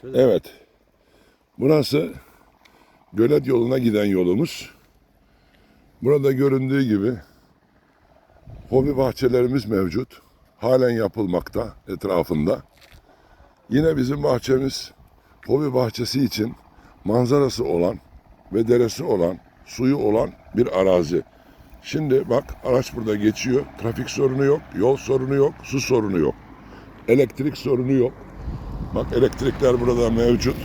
Söyle. Evet. Burası gölet yoluna giden yolumuz. Burada göründüğü gibi hobi bahçelerimiz mevcut. Halen yapılmakta etrafında. Yine bizim bahçemiz hobi bahçesi için manzarası olan ve deresi olan, suyu olan bir arazi. Şimdi bak araç burada geçiyor. Trafik sorunu yok, yol sorunu yok, su sorunu yok. Elektrik sorunu yok. Bak elektrikler burada mevcut.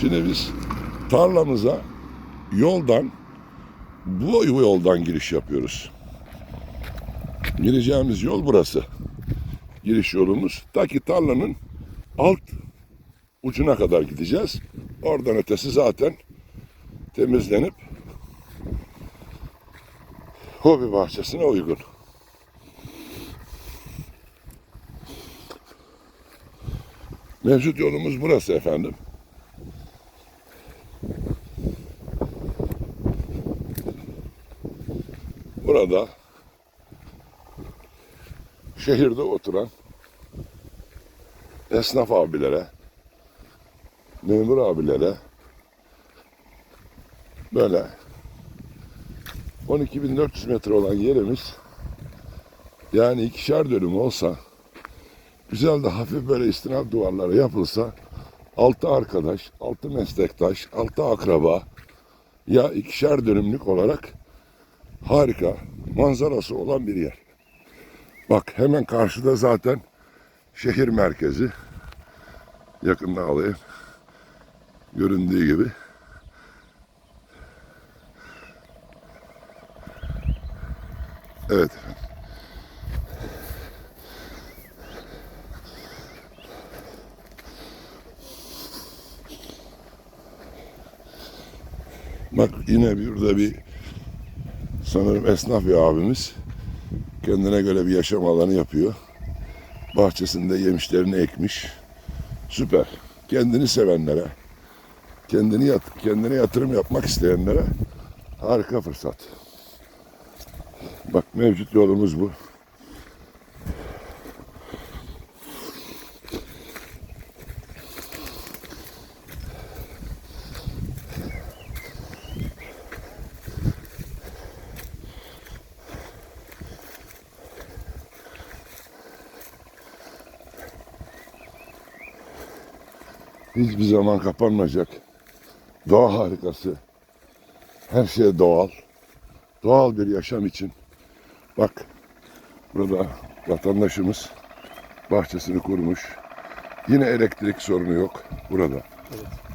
Şimdi biz tarlamıza yoldan bu yoldan giriş yapıyoruz. Gireceğimiz yol burası. Giriş yolumuz. Ta ki tarlanın alt ucuna kadar gideceğiz. Oradan ötesi zaten temizlenip hobi bahçesine uygun. Mevcut yolumuz burası efendim. Burada şehirde oturan esnaf abilere, memur abilere böyle 12.400 metre olan yerimiz yani ikişer dönüm olsa güzel de hafif böyle istinaf duvarları yapılsa altı arkadaş, altı meslektaş, altı akraba ya ikişer dönümlük olarak harika manzarası olan bir yer. Bak hemen karşıda zaten şehir merkezi. Yakında alayım. Göründüğü gibi. Evet. Bak yine burada bir sanırım esnaf bir abimiz kendine göre bir yaşam alanı yapıyor. Bahçesinde yemişlerini ekmiş. Süper. Kendini sevenlere, kendini yat, kendine yatırım yapmak isteyenlere harika fırsat. Bak mevcut yolumuz bu. Hiçbir zaman kapanmayacak. Doğa harikası. Her şey doğal. Doğal bir yaşam için. Bak burada vatandaşımız bahçesini kurmuş. Yine elektrik sorunu yok burada. Evet.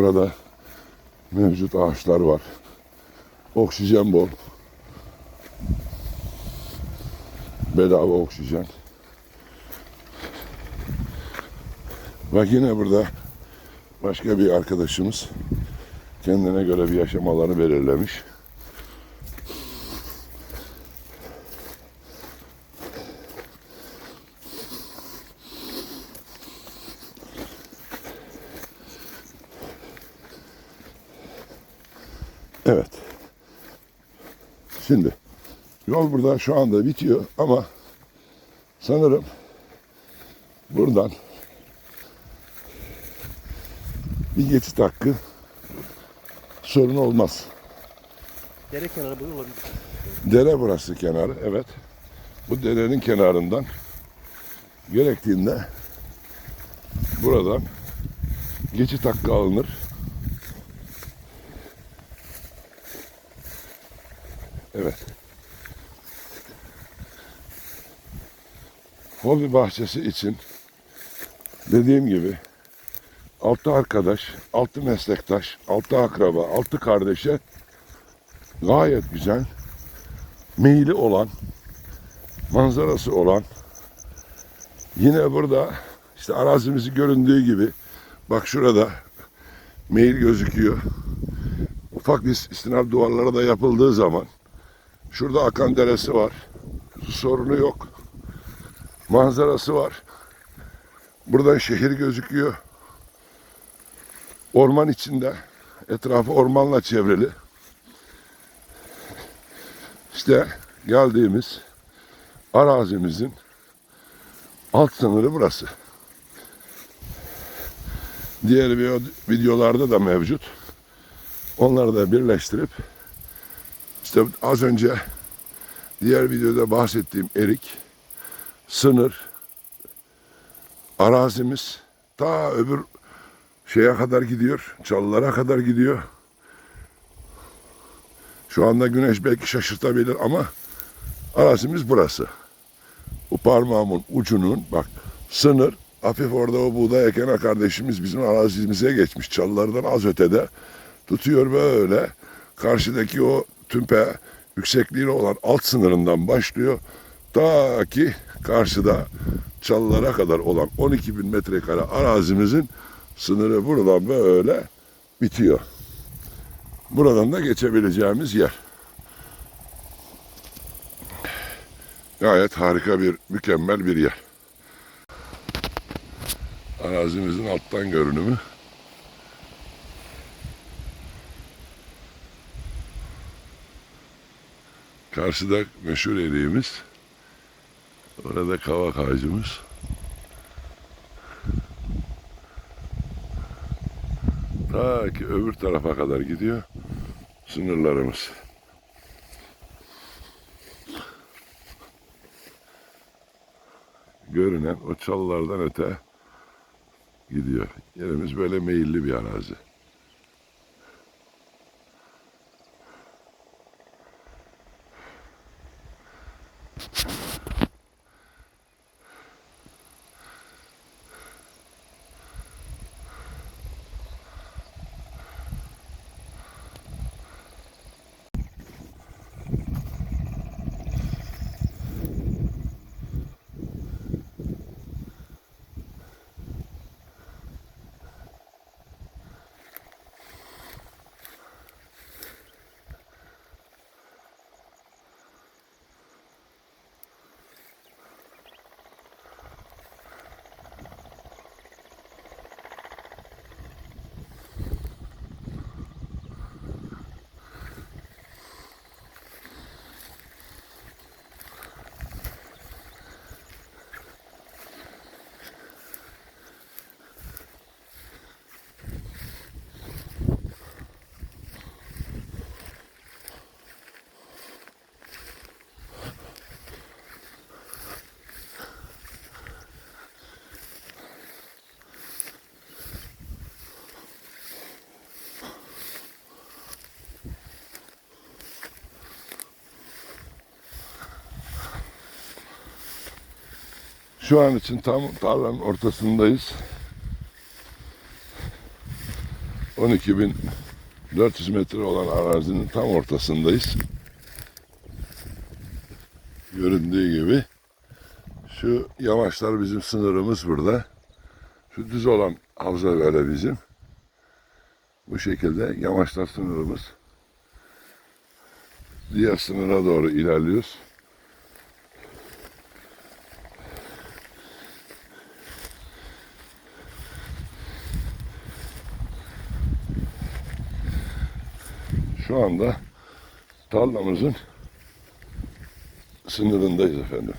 Burada mevcut ağaçlar var. Oksijen bol. Bedava oksijen. Bak yine burada başka bir arkadaşımız kendine göre bir yaşam alanı belirlemiş. Evet. Şimdi yol burada şu anda bitiyor ama sanırım buradan bir geçit hakkı sorun olmaz. Dere kenarı böyle olabilir. Dere burası kenarı, evet. Bu derenin kenarından gerektiğinde buradan geçit hakkı alınır. Hobi bahçesi için dediğim gibi altı arkadaş, altı meslektaş, altı akraba, altı kardeşe gayet güzel, meyili olan, manzarası olan, yine burada işte arazimizi göründüğü gibi bak şurada meyil gözüküyor. Ufak bir istinaf duvarları da yapıldığı zaman şurada akan deresi var. Su sorunu yok. Manzarası var. Buradan şehir gözüküyor. orman içinde. Etrafı ormanla çevrili. İşte geldiğimiz arazimizin alt sınırı burası. Diğer video- videolarda da mevcut. Onları da birleştirip işte az önce diğer videoda bahsettiğim erik, sınır, arazimiz ta öbür şeye kadar gidiyor, çalılara kadar gidiyor. Şu anda güneş belki şaşırtabilir ama arazimiz burası. Bu parmağımın ucunun bak sınır hafif orada o buğday eken kardeşimiz bizim arazimize geçmiş. Çalılardan az ötede tutuyor böyle. Karşıdaki o tümpe yüksekliğiyle olan alt sınırından başlıyor. Ta ki karşıda çalılara kadar olan 12 bin metrekare arazimizin sınırı buradan böyle bitiyor. Buradan da geçebileceğimiz yer. Gayet harika bir, mükemmel bir yer. Arazimizin alttan görünümü. Karşıda meşhur eriğimiz. Orada kavak ağacımız. Ta ki öbür tarafa kadar gidiyor sınırlarımız. Görünen o çalılardan öte gidiyor. Yerimiz böyle meyilli bir arazi. Şu an için tam tarlanın ortasındayız. 12.400 metre olan arazinin tam ortasındayız. Göründüğü gibi şu yamaçlar bizim sınırımız burada. Şu düz olan havza böyle bizim. Bu şekilde yamaçlar sınırımız. Diğer sınıra doğru ilerliyoruz. Şu anda tarlamızın sınırındayız efendim.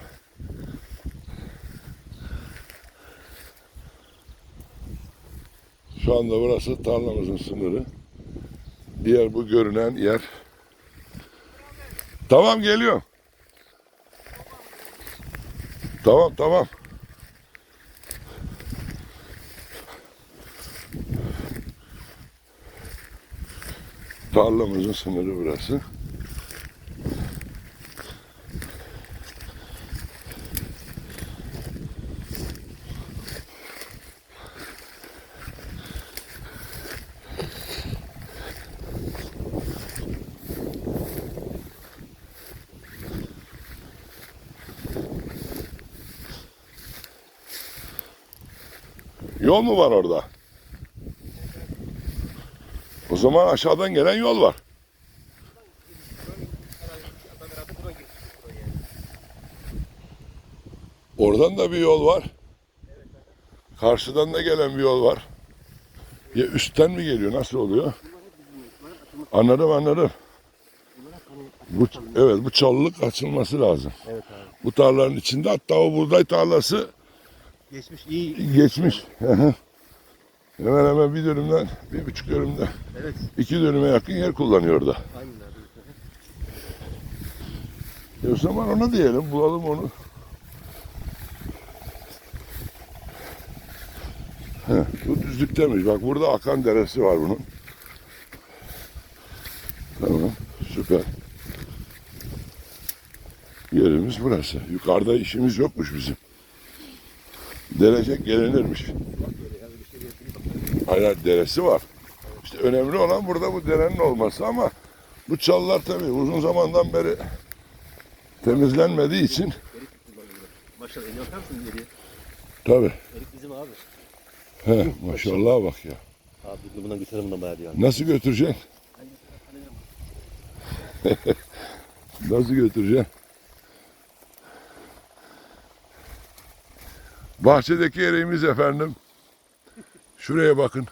Şu anda burası tarlamızın sınırı. Diğer bu görünen yer. Tamam geliyorum. Tamam tamam. Tarlamızın sınırı burası. Yol mu var orada? Zaman aşağıdan gelen yol var. Oradan da bir yol var. Karşıdan da gelen bir yol var. Ya üstten mi geliyor? Nasıl oluyor? Anladım anladım. Bu, evet bu çalılık açılması lazım. Evet abi. Bu tarlanın içinde hatta o buğday tarlası Geçmiş iyi. geçmiş. Hemen hemen bir dönümden bir buçuk dönümden Evet. iki dönüme yakın yer kullanıyor da. Aynen abi. E o zaman ona diyelim bulalım onu. Heh, bu düzlüktemiş. Bak burada akan deresi var bunun. Tamam. Süper. Yerimiz burası. Yukarıda işimiz yokmuş bizim. Derece gelinirmiş. Hayır, hayır, deresi var. İşte önemli olan burada bu derenin olması ama bu çalılar tabii uzun zamandan beri temizlenmediği için. Maşallah elini bakar mısın ileriye? tabii. Erik bizim abi. He, maşallah bak ya. Abi bundan götürelim bundan bayağı diyor. Nasıl götüreceksin? Nasıl götüreceksin? Bahçedeki ereğimiz efendim. Şuraya bakın.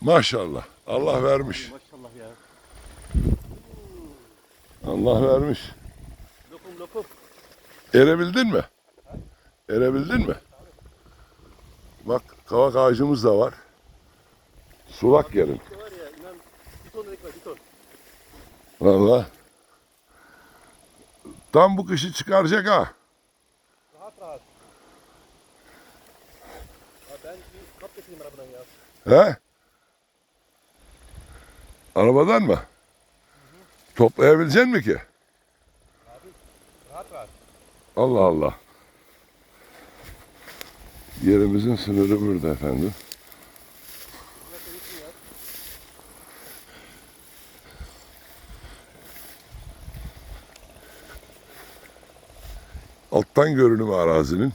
Maşallah. Allah vermiş. Maşallah ya. Allah vermiş. Lokum lokum. Erebildin mi? Erebildin mi? Bak kavak ağacımız da var. Sulak yerin. Valla. Tam bu kışı çıkaracak ha. Rahat rahat. Abi ben getireyim arabadan ya. He? Arabadan mı? Toplayabilecek mi ki? Rahat rahat. Allah Allah. Yerimizin sınırı burada efendim. Alttan görünümü arazinin.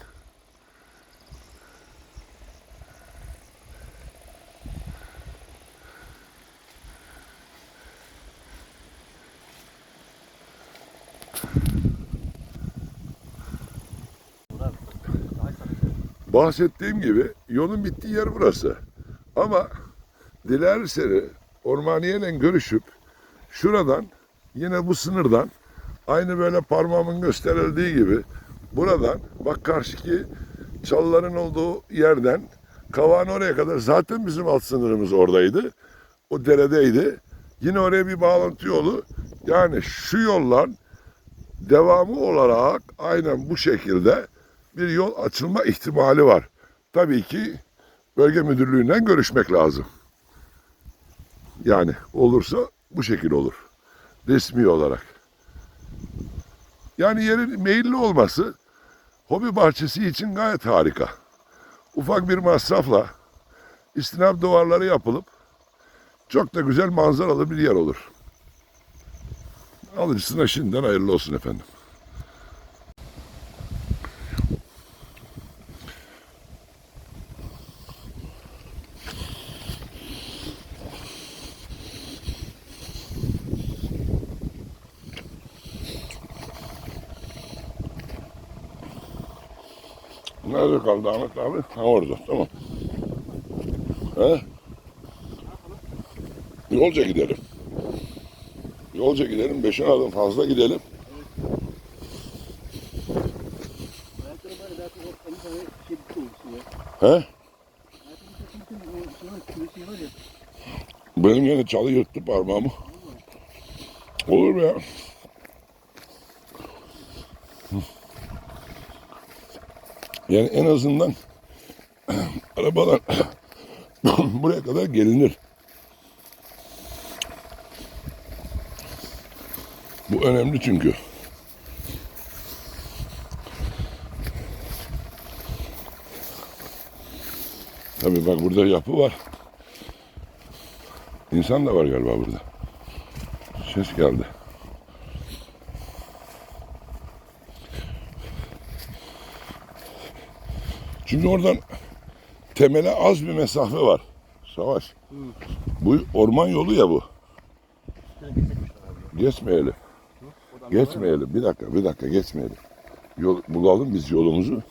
Bahsettiğim gibi yolun bittiği yer burası. Ama dilerseniz Ormaniye'yle görüşüp şuradan yine bu sınırdan aynı böyle parmağımın gösterildiği gibi buradan bak karşıki çalıların olduğu yerden kavağın oraya kadar zaten bizim alt sınırımız oradaydı. O deredeydi. Yine oraya bir bağlantı yolu. Yani şu yollan devamı olarak aynen bu şekilde bir yol açılma ihtimali var. Tabii ki bölge müdürlüğünden görüşmek lazım. Yani olursa bu şekil olur. Resmi olarak. Yani yerin meyilli olması hobi bahçesi için gayet harika. Ufak bir masrafla istinap duvarları yapılıp çok da güzel manzaralı bir yer olur. Alıcısına şimdiden hayırlı olsun efendim. Kaldı Ahmet abi? Ha orada tamam. He? Yolca gidelim. Yolca gidelim. Beşin adım fazla gidelim. He? Benim yine çalı yırttı parmağımı. Olur mu ya? Yani en azından arabalar buraya kadar gelinir. Bu önemli çünkü. Tabii bak burada yapı var. İnsan da var galiba burada. Ses geldi. Çünkü oradan temele az bir mesafe var. Savaş. Bu orman yolu ya bu. Geçmeyelim. Geçmeyelim. Bir dakika, bir dakika geçmeyelim. Yol, bulalım biz yolumuzu.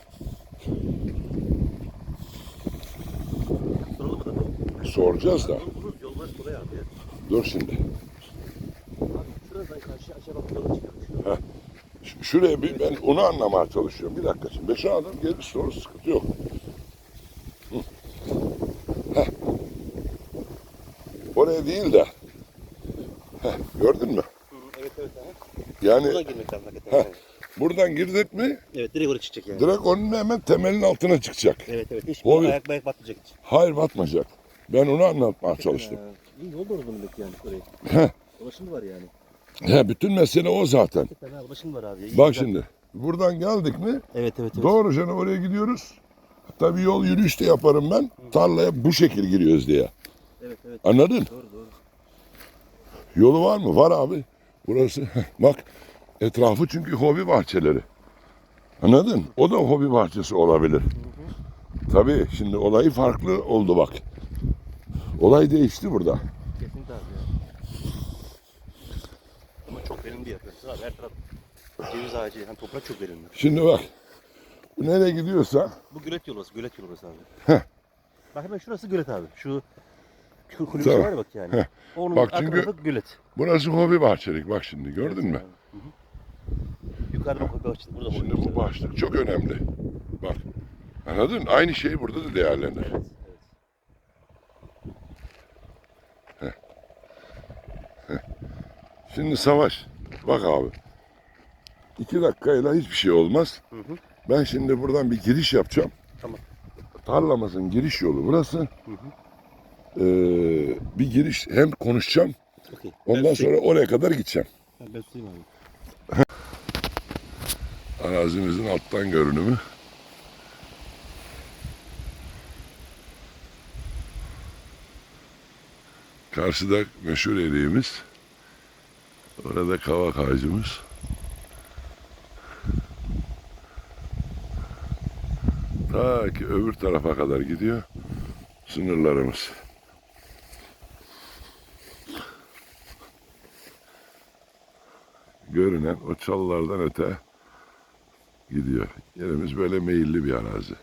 Soracağız da. Dur şimdi. Abi şuradan karşı aşağı bak yola çıkıyor. Şuraya bir ben onu anlamaya çalışıyorum. Bir dakika şimdi. Beş adam gelir sonra sıkıntı yok. Hı. Heh. Oraya değil de. Heh, gördün mü? Evet evet. Yani Buradan girmek lazım hakikaten. Heh. buradan girdik mi Evet direkt oraya çıkacak yani. direkt onun hemen temelin altına çıkacak. Evet evet. Hiç O- ayak ayak batmayacak hiç. Hayır batmayacak. Ben onu anlatmaya çalıştım. Ha, İyi yol uzun demek yani oraya. Heh. Ulaşım var yani. He, bütün mesele o zaten. Ulaşım var abi. İyi Bak güzel. şimdi. Buradan geldik mi Evet evet evet. doğru canım oraya gidiyoruz. Tabii yol yürüyüş de yaparım ben. Tarlaya bu şekil giriyoruz diye. Evet evet. Anladın? Doğru doğru. Yolu var mı? Var abi. Burası. Bak etrafı çünkü hobi bahçeleri. Anladın? O da hobi bahçesi olabilir. Tabii şimdi olayı farklı oldu bak. Olay değişti burada. Kesinlikle abi ya. Verimli yapıyorsun abi. Her taraf ceviz ağacı. Hem toprak çok verimli. Şimdi bak. Bu nereye gidiyorsa Bu gölet yolu orası. Gölet yolu orası abi. Heh. Bak hemen şurası gölet abi. Şu şu kulübü Tamam. var ya bak yani. Heh. Onun Bak arka çünkü- gölet. burası hobi bahçelik. Bak şimdi gördün mü? Hı hı. Yukarıda hobi bahçesi. Burada Şimdi bu başlık çok önemli. Bak. Anladın? Aynı şey burada da değerlenir. Evet, evet. Şimdi savaş. Bak abi. İki dakikayla hiçbir şey olmaz. Hı hı. Ben şimdi buradan bir giriş yapacağım. Tamam. Tarlamızın giriş yolu burası. Hı hı. Ee, bir giriş hem konuşacağım. Okey. Ondan Ben sonra oraya kadar gideceğim. Ben, abi. Arazimizin alttan görünümü. Karşıda meşhur eriğimiz. Orada kavak ağacımız. Ta ki öbür tarafa kadar gidiyor sınırlarımız. Görünen o çalılardan öte gidiyor. Yerimiz böyle meyilli bir arazi.